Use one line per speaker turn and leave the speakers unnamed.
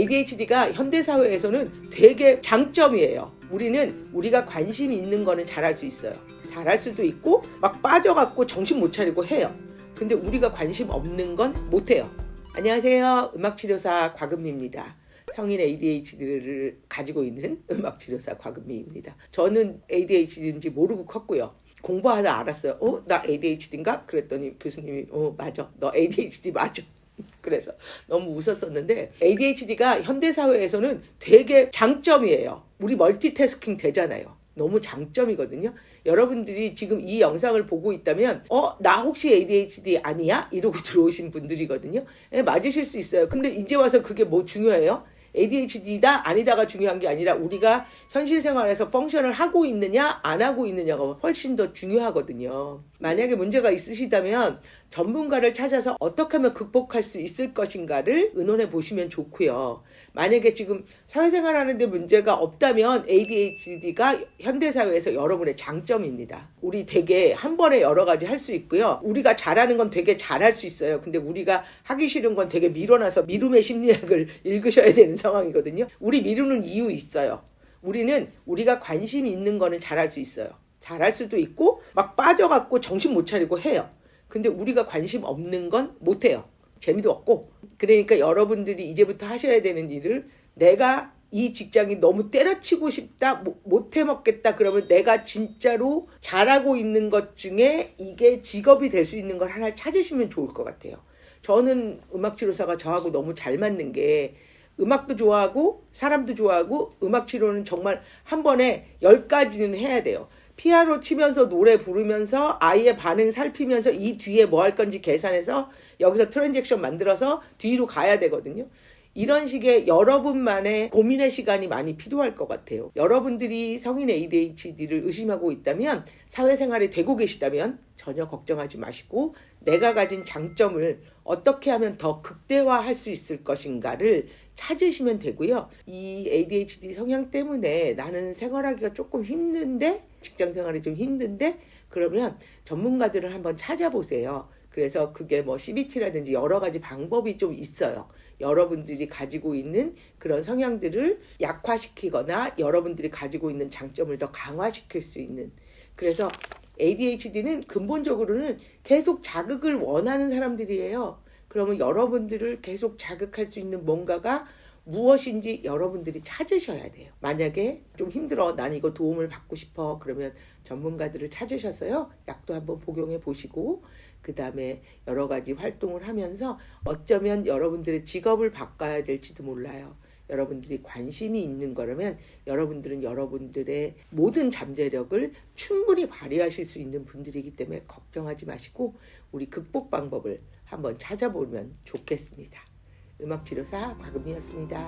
ADHD가 현대 사회에서는 되게 장점이에요. 우리는 우리가 관심 있는 거는 잘할 수 있어요. 잘할 수도 있고 막 빠져갖고 정신 못 차리고 해요. 근데 우리가 관심 없는 건 못해요. 안녕하세요. 음악치료사 곽은미입니다. 성인 ADHD를 가지고 있는 음악치료사 곽은미입니다. 저는 ADHD인지 모르고 컸고요. 공부하다 알았어요. 어? 나 ADHD인가? 그랬더니 교수님이 어 맞아. 너 ADHD 맞아. 그래서 너무 웃었었는데 ADHD가 현대 사회에서는 되게 장점이에요. 우리 멀티태스킹 되잖아요. 너무 장점이거든요. 여러분들이 지금 이 영상을 보고 있다면 어 나 혹시 ADHD 아니야? 이러고 들어오신 분들이거든요. 예, 맞으실 수 있어요. 근데 이제 와서 그게 뭐 중요해요? ADHD다 아니다가 중요한 게 아니라 우리가 현실 생활에서 펑션을 하고 있느냐 안 하고 있느냐가 훨씬 더 중요하거든요. 만약에 문제가 있으시다면 전문가를 찾아서 어떻게 하면 극복할 수 있을 것인가를 의논해 보시면 좋고요. 만약에 지금 사회생활 하는데 문제가 없다면 ADHD가 현대사회에서 여러분의 장점입니다. 우리 되게 한 번에 여러 가지 할 수 있고요. 우리가 잘하는 건 되게 잘할 수 있어요. 근데 우리가 하기 싫은 건 되게 밀어놔서 미rum의 심리학을 읽으셔야 되는 상황이거든요. 우리 미루는 이유 있어요. 우리는 우리가 관심 있는 거는 잘할 수 있어요. 잘할 수도 있고 막 빠져갖고 정신 못 차리고 해요. 근데 우리가 관심 없는 건 못해요. 재미도 없고. 그러니까 여러분들이 이제부터 하셔야 되는 일을 내가 이 직장이 너무 때려치고 싶다, 못- 못해 먹겠다, 그러면 내가 진짜로 잘하고 있는 것 중에 이게 직업이 될 수 있는 걸 하나 찾으시면 좋을 것 같아요. 저는 음악치료사가 저하고 너무 잘 맞는 게 음악도 좋아하고 사람도 좋아하고 음악 치료는 정말 한 번에 열 가지는 해야 돼요. 피아노 치면서 노래 부르면서 아이의 반응 살피면서 이 뒤에 뭐 할 건지 계산해서 여기서 트랜잭션 만들어서 뒤로 가야 되거든요. 이런 식의 여러분만의 고민의 시간이 많이 필요할 것 같아요. 여러분들이 성인 ADHD를 의심하고 있다면 사회생활에 되고 계시다면 전혀 걱정하지 마시고 내가 가진 장점을 어떻게 하면 더 극대화할 수 있을 것인가를 찾으시면 되고요. 이 ADHD 성향 때문에 나는 생활하기가 조금 힘든데 직장 생활이 좀 힘든데 그러면 전문가들을 한번 찾아보세요. 그래서 그게 뭐 CBT라든지 여러 가지 방법이 좀 있어요. 여러분들이 가지고 있는 그런 성향들을 약화시키거나 여러분들이 가지고 있는 장점을 더 강화시킬 수 있는 그래서 ADHD는 근본적으로는 계속 자극을 원하는 사람들이에요. 그러면 여러분들을 계속 자극할 수 있는 뭔가가 무엇인지 여러분들이 찾으셔야 돼요. 만약에 좀 힘들어, 난 이거 도움을 받고 싶어. 그러면 전문가들을 찾으셔서요. 약도 한번 복용해 보시고, 그 다음에 여러 가지 활동을 하면서 어쩌면 여러분들의 직업을 바꿔야 될지도 몰라요. 여러분들이 관심이 있는 거라면 여러분들은 여러분들의 모든 잠재력을 충분히 발휘하실 수 있는 분들이기 때문에 걱정하지 마시고 우리 극복 방법을 한번 찾아보면 좋겠습니다. 음악치료사 곽음이었습니다.